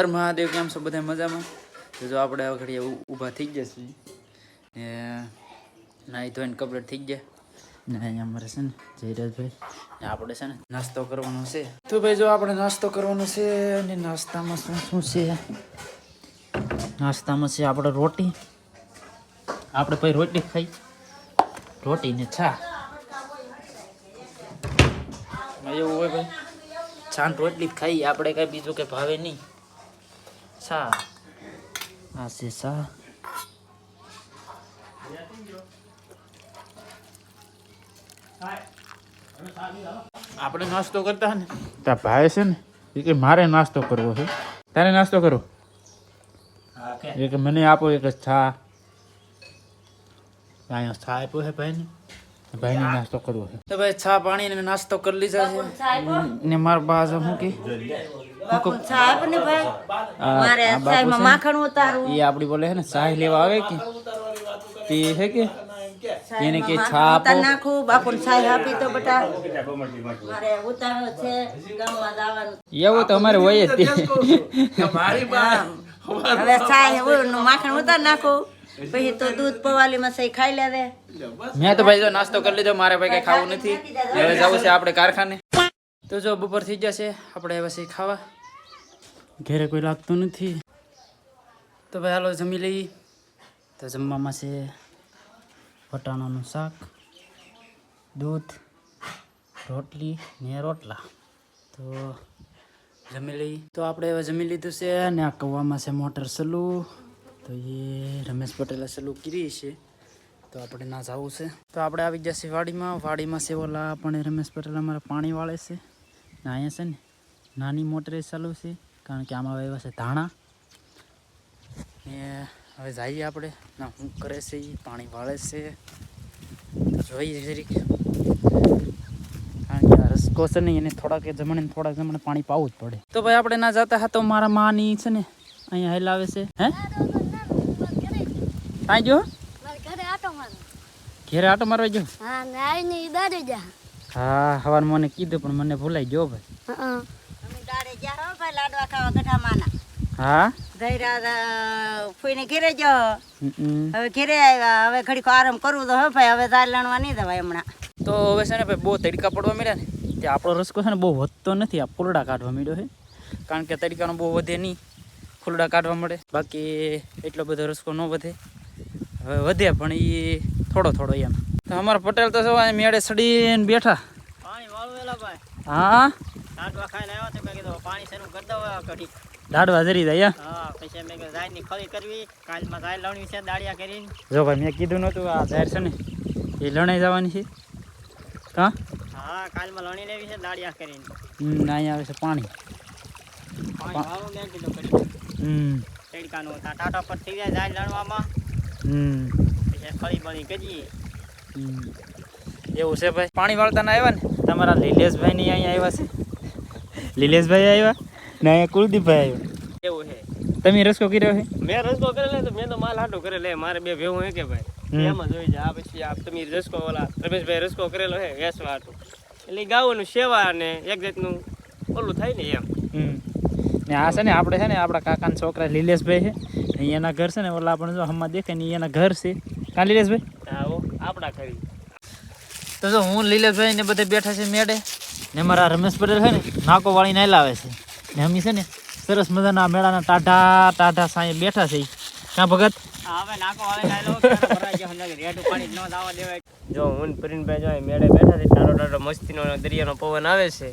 હર મહાદેવ, કેમ છો બધા મજામાં? તો જો આપણે આ ઘડીએ ઊભા થઈ જશે ને નાહી ધોઈને કપડે થઈ ગયા. ને અહીંયા અમારે છે ને જયરાજભાઈ. આપણે છે ને નાસ્તો કરવાનો છે. તો ભાઈ જો આપણે નાસ્તો કરવાનો છે અને નાસ્તામાં શું છે? નાસ્તામાં છે આપણે રોટી. આપણે પછી રોટલી ખાઈ. રોટી ને છા એવું હોય ભાઈ. છાન રોટલી જ ખાઈ આપણે કઈ બીજું કઈ ભાવે નહીં. સા આ છે આપણે નાસ્તો કરતા ને. તા ભાઈ છે ને એ કે મારે નાસ્તો કરવો છે. તારે નાસ્તો કરો એ કે મને આપો એક જ છા અહીંયા છા આપ્યો છે ભાઈને. ભાઈને નાસ્તો કરવો છે. તો ભાઈ છા પાણી ને નાસ્તો કરી લીધા છે. ને મારા બા શું કે? સાહેબ ને ભાઈ? મારે માખણ ઉતારવું. એ આપડી બોલે ને ચાય લેવા આવે કે? તે છે કે? એને કે છા નાખું બાપુ સાહેબ આપી તો બટા. મારે ઉતારો છે ગામમાં જવાનું. એવું તો અમારે હોય જ તે. હવે સાહેબ માખણ ઉતાર નાખું. પછી તો દૂધ પવાલીમાં સહી ખાઈ લેવે મેં તો ભાઈ જો નાસ્તો કરી લીધો મારે ભાઈ કઈ ખાવું નથી. હવે જવું છે આપણે કારખાને. તો જો બપોર થઈ જશે આપણે પછી ખાવા. ઘરે કોઈ લાગતું નથી. તો ભાઈ હાલો જમી લઈએ. તો જમવામાં છે વટાણાનું શાક, દૂધ, રોટલી ને રોટલા. તો જમી લઈ તો આપણે હવે જમી લીધું છે અને આ કવામાં છે મોટર સલુ. તો એ રમેશ પટેલે સલુ કરી છે. તો આપણે ના જવું છે. તો આપણે આવી જશે વાડીમાં. વાડીમાં ઓલા પણ રમેશ પટેલ અમારે પાણી વાળે છે. ને અહીંયા છે ને નાની મોટરે ચાલુ છે. કારણ કે આમાં આવ્યા છે ધાણા. ને હવે જઈએ આપણે. ના શું કરે છે પાણી વાળે છે. જોઈએ જરીક. કારણ કે રસકો છે ને એને થોડાક જમણે થોડાક જમણે પાણી પાવું જ પડે. તો ભાઈ આપણે ના જતા હા તો મારા માની છે ને અહીંયા હેલાવે છે. હે? કાંઈ જો ઘરે આટો મારવા જો હા હા હવાર મને કીધું પણ મને ભૂલાઈ ગયો ભાઈ. હા. લાડવા ખાવા ગઠામાના હા? ગયરા ફૂઈને ઘેરે જો. હવે ઘેરે આવ્યા. હવે ઘડીક આરામ કરવું તો હવે ભાઈ હવે દાળ લણવા નહીં દવાય હમણાં. તો હવે છે ને ભાઈ બહુ તડકા પડવા મળ્યા ને તે આપણો રસ્કો છે ને બહુ વધતો નથી. આ ફૂલડા કાઢવા મળ્યો છે. કારણ કે તડકાનો બહુ વધે નહીં. ફૂલડા કાઢવા મળે. બાકી એટલો બધો રસકો ન વધે. હવે વધે પણ એ થોડો થોડો એમ. તો અમારા પટેલ તો મેળે સડીને બેઠા. પાણી વાળવેલા ભાઈ. હા? ટાટવા ખાઈને આવ્યા તો મેં કીધું પાણી શરૂ કરી દો કઢી દાડવા જરી જાય હા? પછી મેં કીધું જાયની ખળી કરવી કાલમાં જાય લણવી છે દાડિયા કરીને. જો ભાઈ મેં કીધું નહોતું આ જાહેર છે ને એ લણાઈ જવાની છે. હા? હા કાલમાં લણી લેવી છે દાળિયા કરીને. હમ, અહીંયા આવે છે પાણી. પાણી વાળું મેં કીધું કરી હમ. તડકાનું ટાટા પર થઈ જાય જાય લણવામાં. હમ. પછી ખળી બળી કરીએ હમ. એવું છે ભાઈ? પાણી વાળતા ના આવ્યા ને? તમારા લીલેશભાઈ ની અહીંયા આવ્યા છે. લીલેશભાઈ આવ્યા ને અહીંયા કુલદીપભાઈ આવ્યા એવું છે. તમે રસ્કો કર્યો છે? મેં રસ્કો કરેલો તો મેં તો માલ હાટો કરેલો મારે બે ભેવું હે કે ભાઈ? એમાં જોઈ જા પછી આપ તમે રસકો ઓલા રમેશભાઈ રસ્કો કરેલો હે વેસવા હાટો એટલે ગાવાનું સેવા અને એક જાતનું ઓલું થાય ને એમ. હમ. ને આ છે ને આપણે છે ને આપણા કાકાના છોકરા લીલેશભાઈ છે. અહીંયાના ઘર છે ને ઓલા આપણે જો હમણાં દેખે ને અહીંયાના ઘર છે. કાં લીલેશભાઈ? હા આપણા કરી તો જો હું લીલેશભાઈ ને બધે બેઠા છે મેડે ને મારા રમેશ પટેલ છે ને નાકો વાળીને લાવે છે. ને અમી છે ને સરસ મજાના મેળાના ટાઢા ટાઢા સાંઈ બેઠા છે. ક્યાં ભગત? હવે નાકો વાળે નાયલો ભરાઈ ગયો અંદર રેડું પાણી ન દાવા દેવાય. જો હું પ્રિનભાઈ જો મેળે બેઠા છે ટારો ટારો મસ્તીનો દરિયાનો પવન આવે છે.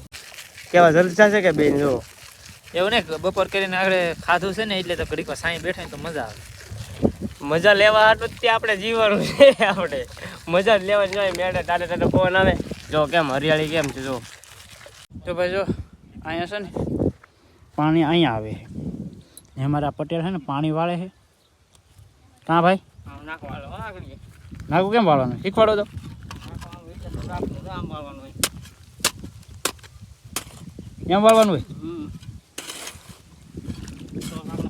કેવા જલસા છે કે બેન જો? એવું ને બપોર કરીને આગળ ખાધું છે ને એટલે તો ઘડીક સાંઈ બેઠા ને તો મજા આવે. મજા લેવા હાટું ત્યાં આપણે જીવવાનું છે આપણે. મજા જ લેવા જોઈએ મેળે ટાટે ટાટે પવન આવે. જો કેમ હરિયાળી કેમ છે જો. તો ભાઈ જો અહીંયા છે ને પાણી અહીંયા આવે છે. ને અમારા પટેલ છે ને પાણી વાળે છે. કાં ભાઈ? નાખો કેમ વાળવાનું શીખવાડો તો. આમ વાળવાનું હોય? એમ વાળવાનું હોય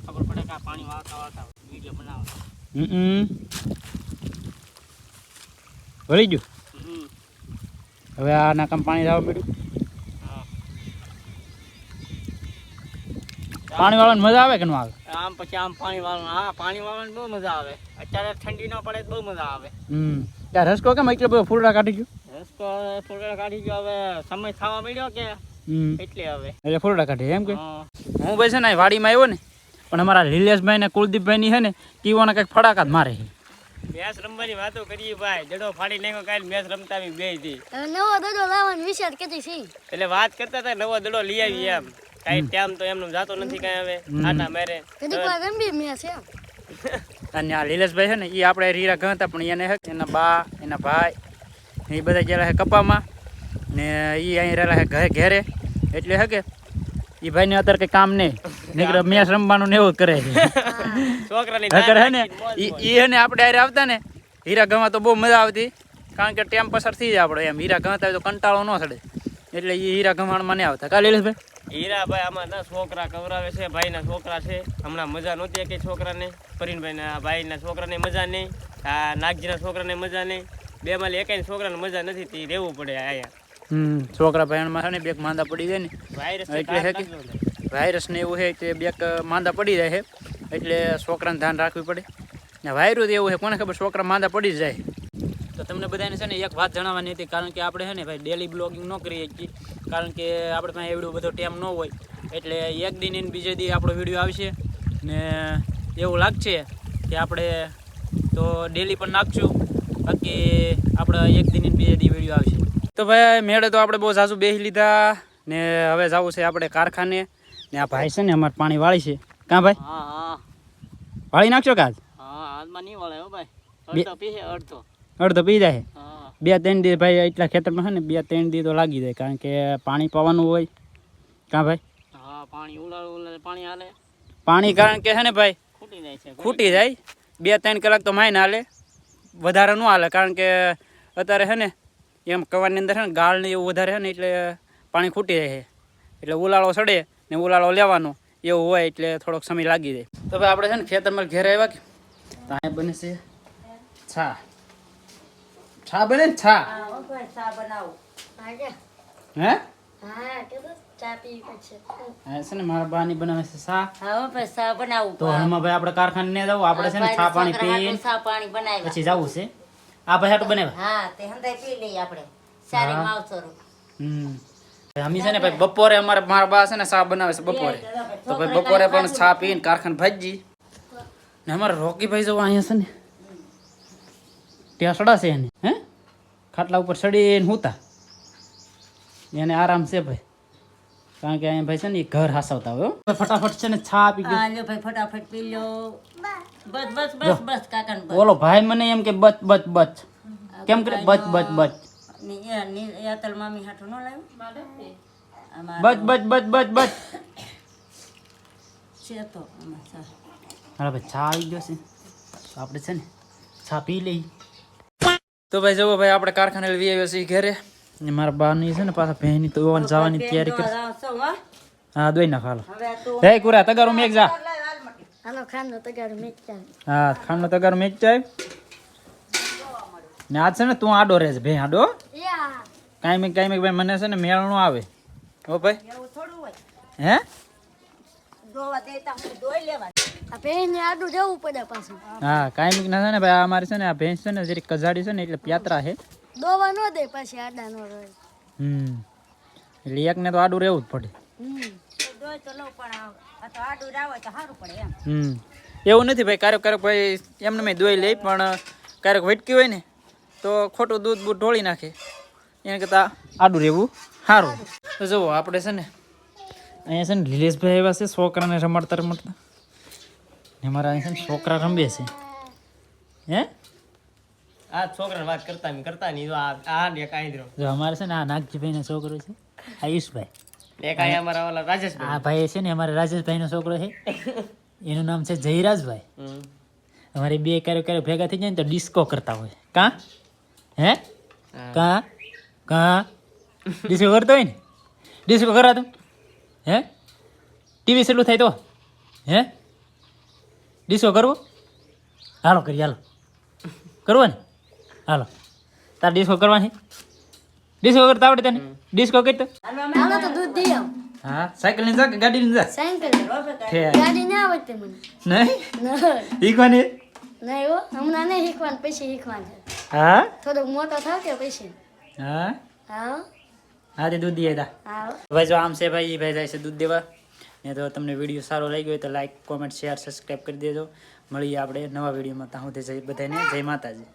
ખબર પડે કે પાણી વાળતા વાળતા વીડિયો બનાવવા હમ. વળી ગયું? હવે આ નાકામ પાણી લાવવા પડ્યું પાણી વાળવાની મજા આવે કે ન આવે? આમ પછી આમ પાણી વાળવાનું હા પાણી વાળવાની બહુ મજા આવે. અત્યારે ઠંડી ના પડે બહુ મજા આવે. હમ. ત્યાં રસકો કેમ એટલે બધો ફૂલડા કાઢી ગયો? રસ્તો ફૂલડા કાઢી ગયો હવે સમય થવા મળ્યો કે એટલે હવે. એટલે ફૂલડા કાઢી એમ કે? હું. ભાઈ છે ને વાડીમાં આવ્યો ને પણ અમારા લીલેશભાઈ ને કુલદીપભાઈ ની છે ને કીવાના કંઈક ફટાકા જ મારે છે. મેચ રમવાની વાતો કરીએ ભાઈ. જડો ફાડી નાખ્યો કાલ મેચ રમતા બેથી. નવો દડો લાવવાનો વિચાર કરી છે. એટલે વાત કરતા હતા નવો દડો લઈ આવી એમ. કઈ ટાઈમ તો એમનું જાતો નથી કઈ હવે. આના મેરે. કદી કોઈ રમવી મેચ એમ. અને આ લીલેશભાઈ છે ને એ આપણે રીરા ગણતા પણ એને એના બા એના ભાઈ એ બધા ગયેલા છે કપામાં. ને એ અહીં રહેલા છે ઘરે ઘેરે. એટલે હે કે એ ભાઈને અત્યારે કંઈ કામ નહીં. નીકળે મેચ રમવાનું ને એવું કરે છે. છોકરાની નકર હે ને ઈ ઈ હે ને આપણે હારે આવતા ને હીરા ગમા તો બહુ મજા આવતી કારણ કે ટાઈમ પસાર થઈ જાય આપણે એમ. હીરા ગવાતા તો કંટાળો ન ચડે. એટલે એ હીરા ગવાણમાં નહીં આવતા. કા લીલેશભાઈ? હીરાભાઈ આમાં ના છોકરા કવરાવે છે ભાઈના છોકરા છે. હમણાં મજા નહોતી કે છોકરાને. પરીનભાઈના ભાઈના છોકરાને મજા નહીં. આ નાગજીના છોકરાને મજા નહીં. બે માલી એકાઈ છોકરાને મજા નથી તે રહેવું પડે આયા હમ છોકરા ભાઈમાં છે ને બેક માંદા પડી જાય ને. વાયરસ એટલે હે કે વાયરસ ને એવું છે તે બેક માંદા પડી જાય છે. એટલે છોકરાને ધ્યાન રાખવી પડે. ને વાયરસ એવું છે, કોને ખબર છોકરા માંદા પડી જાય. તો તમને બધાને છે ને એક વાત જણાવવાની હતી, કારણ કે આપણે છે ને ભાઈ ડેલી બ્લોગિંગ ન કરીએ છીએ. કારણ કે આપણે પાસે એવડો બધો ટાઈમ ન હોય. એટલે એક દિન એને બીજે દી આપણો વીડિયો આવશે. ને એવું લાગશે કે આપણે તો ડેલી પણ નાખશું, બાકી આપણે એક દિન બીજે દી વીડિયો આવશે. તો ભાઈ મેળે તો આપણે બહુ ઝાઝુ બેસી લીધા. ને હવે જવું છે આપણે કારખાને. ને આ ભાઈ છે ને અમારે પાણી વાળી છે. કાં ભાઈ? હા વાળી નાખશો કાજ હા હાથમાં નહીં વળે હો ભાઈ. બે- અડધો પી જાય? બે ત્રણ દી ભાઈ એટલા ખેતરમાં છે ને બે ત્રણ દી તો લાગી જાય કારણ કે પાણી પાવાનું હોય. કાં ભાઈ? હા પાણી પાણી હાલે. પાણી કારણ કે છે ને ભાઈ ખૂટી જાય છે ખૂટી જાય. બે ત્રણ કલાક તો માઈને હાલે. વધારે ન હાલે કારણ કે અત્યારે છે ને એમ કવાની અંદર છે ને ગાળ ને એવું વધારે છે ને એટલે પાણી ખૂટી જાય છે. એટલે ઉલાળો સડે. ને ઉલાળો લેવાનો એવું હોય એટલે થોડોક સમય લાગી જાય. તો ભાઈ આપણે છે ને ખેતરમાં ઘેર આવ્યા કે? તો અહીંયા બને છે છા. છા બને ને છા? ચા બનાવું. હા પછી. છે છે જવું છે છે. આ ભાઈ બનાવ્યા? હા તે હંધાઈ પી લઈએ આપણે. સારી હા. હમ. અમે છે ને ભાઈ બપોરે અમારે મારા બા છે ને ચા બનાવે છે બપોરે. તો ભાઈ બપોરે પણ ચા પીને કારખાન ભાજી ને અમારે રોકીભાઈ જવા અહીંયા છે ને. ત્યાં સડાશે એને હે? ખાટલા ઉપર સડીને હુતા. એને આરામ છે ભાઈ. કારણ કે અહીંયા ભાઈ છે ને ઘર હાસવતા હોય. ફટાફટ છે ને છા પી ગયો ભાઈ ફટાફટ પી લો બસ બસ બસ બસ કાકા ઓલો બોલો ભાઈ મને એમ કે બચ બચ બચ. કેમ કરે બચ બચ બચ. અતલ મામી હાટું ન લાવ્યું આમાં બચ બચ બચ બચ બચ છે તો આમાં ભાઈ ચા આવી ગયો છે તો આપણે છે ને ચા પી લઈ તો ભાઈ જુઓ ભાઈ આપણે કારખાને લઈ આવ્યા છીએ ઘરે. ને મારા બાની છે ને પાછા તો જવાની તૈયારી કરી. હા, દોઈ નાખ હાલો. હે કુરા તગારો મેક જા. આનો ખાંડો તગાર મેચતા હા ખાંડનો તગારો મેક જાય ને આજ છે ને તું આડો રહેશે ભાઈ આડો. કાંઈ કાંઈ ભાઈ મને છે ને મેળણું આવે. હો ભાઈ. હે? હું આ કાંઈ ના છે ને ભાઈ આ મારી છે ને આ ભેંસ છે ને જરીક કજાડી છે ને એટલે પ્યાત્રા છે. દોવા ન દે પછી આડા નો રહે. હમ. એટલે તો આડું રહેવું જ પડે. આ આ એવું નથી ભાઈ ક્યારેક ક્યારેક ભાઈ એમને મેં દોઈ લે પણ ક્યારેક વટકી હોય ને તો ખોટું દૂધ બૂધ ઢોળી નાખે. એને કરતાં આડું રહેવું? સારું તો જુઓ આપણે છે ને અહીંયા છે ને લીલેશભાઈ એવા છે છોકરાને રમાડતા રમાડતા. ને મારા અહીંયા છે ને છોકરા રમે છે. હે? આ છોકરાને વાત કરતા એમ કરતા નહીં આ આ ને કાંઈ જો અમારે છે ને આ નાગજીભાઈનો છોકરો છે આયુષભાઈ. એક આઈ અમારા ઓલા રાજેશભાઈ. આ ભાઈ છે ને અમારા રાજેશભાઈનો છોકરો છે. એનું નામ છે જયરાજભાઈ. અમારે બે ક્યારે ક્યારેક ભેગા થઈ જાય ને તો ડિસ્કો કરતા હોય. કાં? હે. કાં? કાં? ડિસ્કો કરતો હોય ને? ડિસ્કો કરા તું હે? ટીવી સેલું થાય તો. હે? ડિસ્કો કરવો? હાલો કરી હાલો. કરવો ને? હાલો. તાર ડિસ્કો કરવાની. ડિસ્કો કરતા આવડે તને? ડિસ્કો કરતો હાલો તો દૂધ દઈ આવ હા સાયકલની જા કે ગાડી ની જા? સાયકલ ગાડી ના આવડતી મને. નહીં? નહીં. કોને નહીં હો હમણાં નહીં શીખવાનું પછી શીખવાનું. હા? મોટો પછી? હા? હા. હા તે દૂધ દઈએ તા. ભાઈ જો આમ છે ભાઈ ભાઈ જાય છે દૂધ દેવા. ને તો તમને વીડિયો સારો લાગ્યો હોય તો લાઈક કોમેન્ટ શેર સબસ્ક્રાઈબ કરી દેજો. મળીએ આપણે નવા વિડીયોમાં ત્યાં સુધી જય બધાને જય માતાજી.